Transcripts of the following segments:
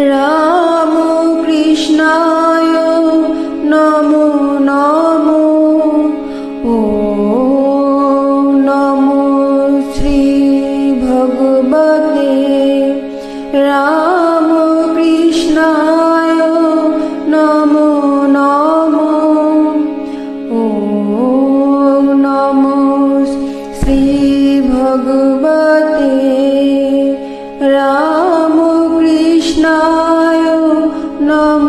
রামকৃষ্ণায় নমো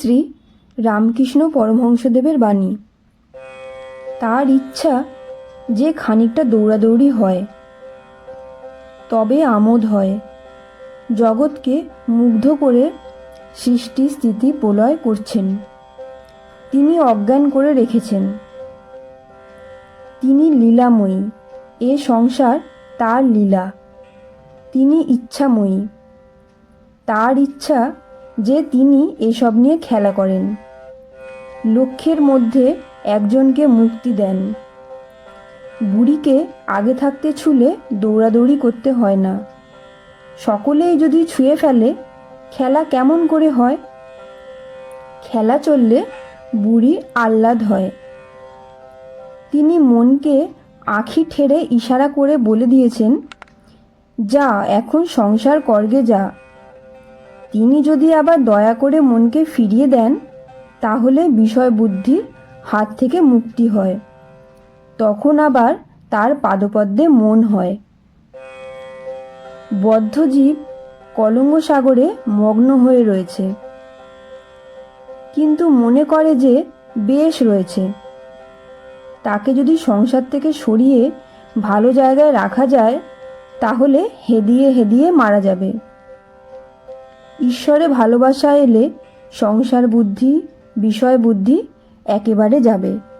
শ্রী রামকৃষ্ণ পরমহংসদেবের বাণী। তার ইচ্ছা যে খানিকটা দৌড়াদৌড়ি হয়, তবে আমোদ হয়। জগৎকে মুগ্ধ করে সৃষ্টি স্থিতি প্রলয় করছেন। তিনি অজ্ঞান করে রেখেছেন। তিনি লীলাময়ী, এ সংসার তার লীলা। তিনি ইচ্ছাময়ী। তার ইচ্ছা যে তিনি এসব নিয়ে খেলা করেন। লক্ষ্যের মধ্যে একজনকে মুক্তি দেন। বুড়িকে আগে থাকতে ছুলে দৌড়াদৌড়ি করতে হয় না। সকলেই যদি ছুঁয়ে ফেলে, খেলা কেমন করে হয়? খেলা চললে বুড়ি আহ্লাদ হয়। তিনি মনকে আঁখি ঠেড়ে ইশারা করে বলে দিয়েছেন, যা, এখন সংসার করগে যা। তিনি যদি আবার দয়া করে মনকে ফিরিয়ে দেন, তাহলে বিষয় বুদ্ধির হাত থেকে মুক্তি হয়। তখন আবার তার পাদপদ্মে মন হয়। বদ্ধজীব কলঙ্গ সাগরে মগ্ন হয়ে রয়েছে। কিন্তু মনে করে যে বেশ রয়েছে। তাকে যদি সংসার থেকে সরিয়ে ভালো জায়গায় রাখা যায়, তাহলে হেদিয়ে হেদিয়ে মারা যাবে। ঈশ্বরে ভালোবাসা এলে সংসার বুদ্ধি বিষয় বুদ্ধি একেবারে যাবে।